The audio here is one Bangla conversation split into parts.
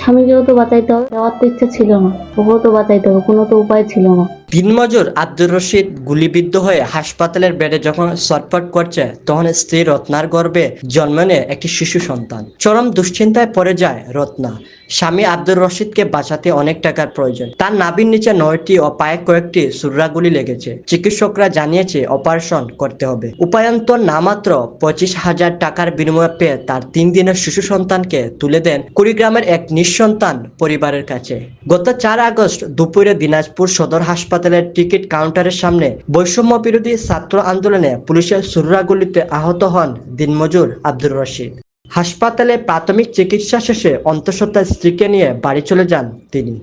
স্বামীকেও তো বাঁচাইতে হবে। যাওয়ার তো ইচ্ছা ছিল না, ওকেও তো বাঁচাইতে হবে, কোনো তো উপায় ছিল না। দিনমজুর আব্দুর রশিদ গুলিবিদ্ধ হয়ে হাসপাতালের বেডে যখন ছটফট করছে, তখন স্ত্রী রত্নার গর্ভে জন্ম নেয় একটি শিশু সন্তান। চরম দুশ্চিন্তায় পড়ে যায় রত্না। স্বামী আব্দুর রশিদকে বাঁচাতে অনেক টাকার প্রয়োজন। তার নাভির নিচে নয়টি ও পায়ে কয়েকটি সুররা গুলি লেগেছে। চিকিৎসকরা জানিয়েছে, অপারেশন করতে হবে। উপায়ন্তর না মাত্র পঁচিশ হাজার টাকার বিনিময়ে পেয়ে তার তিন দিনের শিশু সন্তানকে তুলে দেন কুড়িগ্রামের এক নিঃসন্তান পরিবারের কাছে। গত চার আগস্ট দুপুরে দিনাজপুর সদর হাসপাতালের টিকিট কাউন্টারের সামনে বৈষম্য বিরোধী ছাত্র আন্দোলনে পুলিশের সুররা গুলিতে আহত হন দিনমজুর আব্দুর রশিদ। হাসপাতালে প্রাথমিক চিকিৎসা শেষে অন্তঃসত্ত্বা স্ত্রীকে নিয়ে বাড়ি চলে যান তিনি।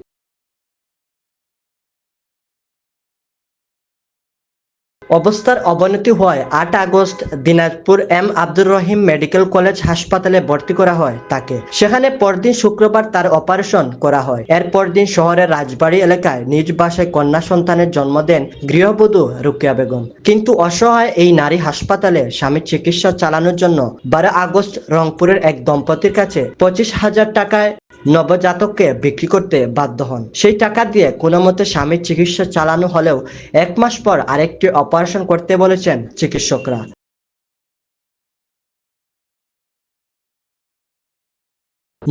অবস্থার অবনতি হওয়ায় আট August Dinajpur M Abdur Rahim medical college হাসপাতালে ভর্তি করা হয় তাকে। সেখানে পরদিন শুক্রবার তার অপারেশন করা হয়। এর পরদিন শহরের রাজবাড়ী এলাকায় নিজ বাসায় কন্যা সন্তানের জন্ম দেন গৃহবধূ রুকিয়া বেগম। কিন্তু অসহায় এই নারী হাসপাতালে স্বামীর চিকিৎসা চালানোর জন্য বারো আগস্ট রংপুরের এক দম্পতির কাছে পঁচিশ হাজার টাকায় নবজাতককে বিক্রি করতে বাধ্য হন। সেই টাকা দিয়ে কোনো মতে স্বামীর চিকিৎসা চালানো হলেও এক মাস পর আরেকটি অপারেশন করতে বলেছেন চিকিৎসকরা।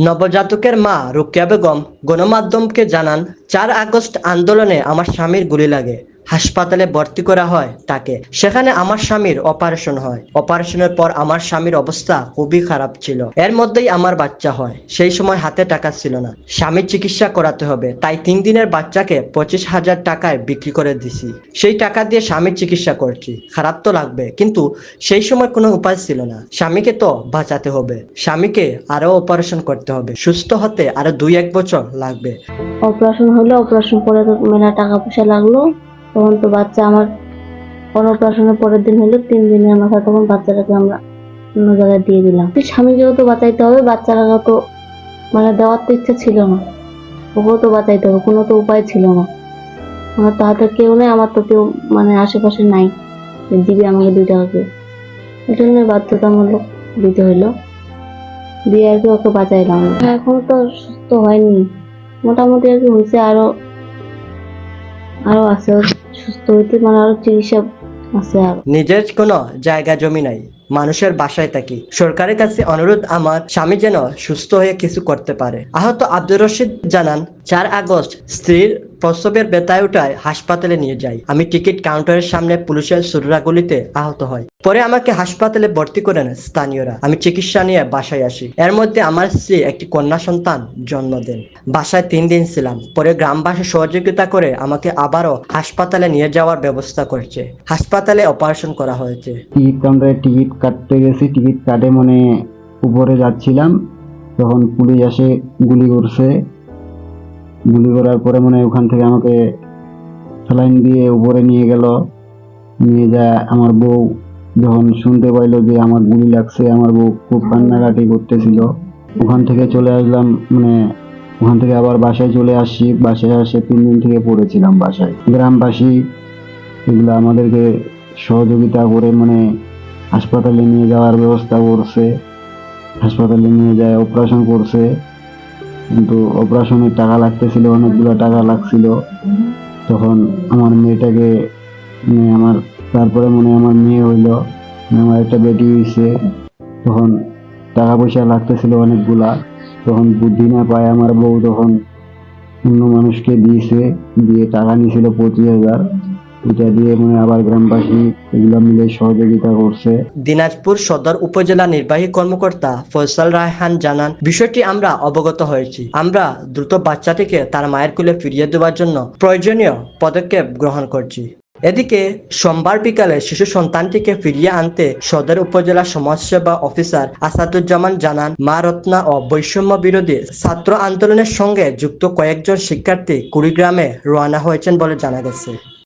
নবজাতকের মা রুকিয়া বেগম গণমাধ্যমকে জানান, চার আগস্ট আন্দোলনে আমার স্বামীর গুলি লাগে। হাসপাতালে ভর্তি করা হয় তাকে। সেখানে আমার স্বামীর অপারেশন হয়। অপারেশনের পর আমার স্বামীর অবস্থা খুবই খারাপ ছিল। এর মধ্যেই আমার বাচ্চা হয়। সেই সময় হাতে টাকা ছিল না। স্বামীর চিকিৎসা করাতে হবে। তাই তিন দিনের বাচ্চাকে পঁচিশ হাজার টাকায় বিক্রি করে দিছি। সেই টাকা দিয়ে স্বামীর চিকিৎসা করছি। খারাপ তো লাগবে। কিন্তু সেই সময় কোনো উপায় ছিল না। স্বামীকে তো বাঁচাতে হবে। স্বামীকে আরও অপারেশন করতে হবে। সুস্থ হতে আরও দুই এক বছর লাগবে। অপারেশন হলো অপারেশন করে মেলা টাকা পয়সা লাগল। তখন তো বাচ্চা আমার অপারেশনের পরের দিন হলো, তিন দিনের মাথায় তখন বাচ্চাটাকে আমরা অন্য জায়গায় দিয়ে দিলাম। স্বামীকেও তো বাঁচাইতে হবে বাচ্চাটাকেও তো মানে দেওয়ার তো ইচ্ছা ছিল না। ওকেও তো বাঁচাইতে হবে, কোনো তো উপায় ছিল না। আমার তো হাতে কেউ নেই, আমার তো কেউ মানে আশেপাশে নাই। দিবে আমাকে দুই টাকা কেউ এই জন্য বাধ্যতামূলক দিতে হইল। দিয়ে আর কি ওকে বাঁচাইলাম। এখন তো সুস্থ হয়নি। মোটামুটি আর কি হয়েছে আরও আরও আছে সুস্থ হইতে মানে আরও চিকিৎসা আছে আর? নিজের কোনো জায়গা, জমি নাই। মানুষের বাসায় থাকি। সরকারের কাছে অনুরোধ আমার, স্বামী যেন সুস্থ হয়ে কিছু করতে পারে। আহত আব্দুর রশিদ জানান, চার আগস্ট স্ত্রীর প্রসবের বেতায় উঠায় হাসপাতালে নিয়ে যাই আমি টিকিট কাউন্টারের সামনে পুলিশের সুররা গুলিতে আহত হয় পরে আমাকে হাসপাতালে ভর্তি করেন স্থানীয়রা। আমি চিকিৎসা নিয়ে বাসায় আসি। এর মধ্যে আমার স্ত্রী একটি কন্যা সন্তান জন্ম দেন। বাসায় তিন দিন ছিলাম। পরে গ্রামবাসী সহযোগিতা করে আমাকে আবারও হাসপাতালে নিয়ে যাওয়ার ব্যবস্থা করছে। হাসপাতালে অপারেশন করা হয়েছে। টিকিট কাউন্টারে টিকিট কাটতে গেছি। টিকিট কাটে মানে উপরে যাচ্ছিলাম। তখন পুলিশ এসে গুলি করছে। গুলি করার পরে মানে ওখান থেকে আমাকে স্যালাইন দিয়ে উপরে নিয়ে গেল। নিয়ে যায় আমার বউ যখন শুনতে পাইলো যে আমার গুলি লাগছে, আমার বউ খুব কান্নাকাটি করতেছিল। ওখান থেকে চলে আসলাম মানে ওখান থেকে আবার বাসায় চলে আসি বাসায় আসে তিন দিন থেকে পড়েছিলাম বাসায়। গ্রামবাসী এগুলো আমাদেরকে সহযোগিতা করে মানে হাসপাতালে নিয়ে যাওয়ার ব্যবস্থা করছে, হাসপাতালে নিয়ে যায়, অপারেশন করছে। কিন্তু অপারেশনের টাকা লাগতেছিল, অনেকগুলো টাকা লাগছিল। তখন আমার মেয়েটাকে আমার, তারপরে মনে আমার মেয়ে হইল মানে আমার একটা বেটি হয়েছে তখন টাকা পয়সা লাগতেছিল অনেকগুলা। তখন বুদ্ধি না পায় আমার বউ তখন অন্য মানুষকে দিয়েছে, দিয়ে টাকা নিয়েছিল পঁচিশ হাজার। দিয়ে মানে আবার গ্রামবাসী এগুলো মিলে সহযোগিতা করছে। দিনাজপুর সদর উপজেলা নির্বাহী কর্মকর্তা ফয়সাল রায়হান জানান, বিষয়টি আমরা অবগত হয়েছি। আমরা দ্রুত বাচ্চাটিকে তার মায়ের কোলে ফিরিয়ে দেওয়ার জন্য প্রয়োজনীয় পদক্ষেপ গ্রহণ করছি। এদিকে, সোমবার বিকালে শিশু সন্তানটিকে ফিরিয়ে আনতে সদর উপজেলা সমাজসেবা অফিসার আসাদুজ্জামান জানান, মা রত্না ও বৈষম্য বিরোধী ছাত্র আন্দোলনের সঙ্গে যুক্ত কয়েকজন শিক্ষার্থী কুড়িগ্রামে রওনা হয়েছেন বলে জানা গেছে।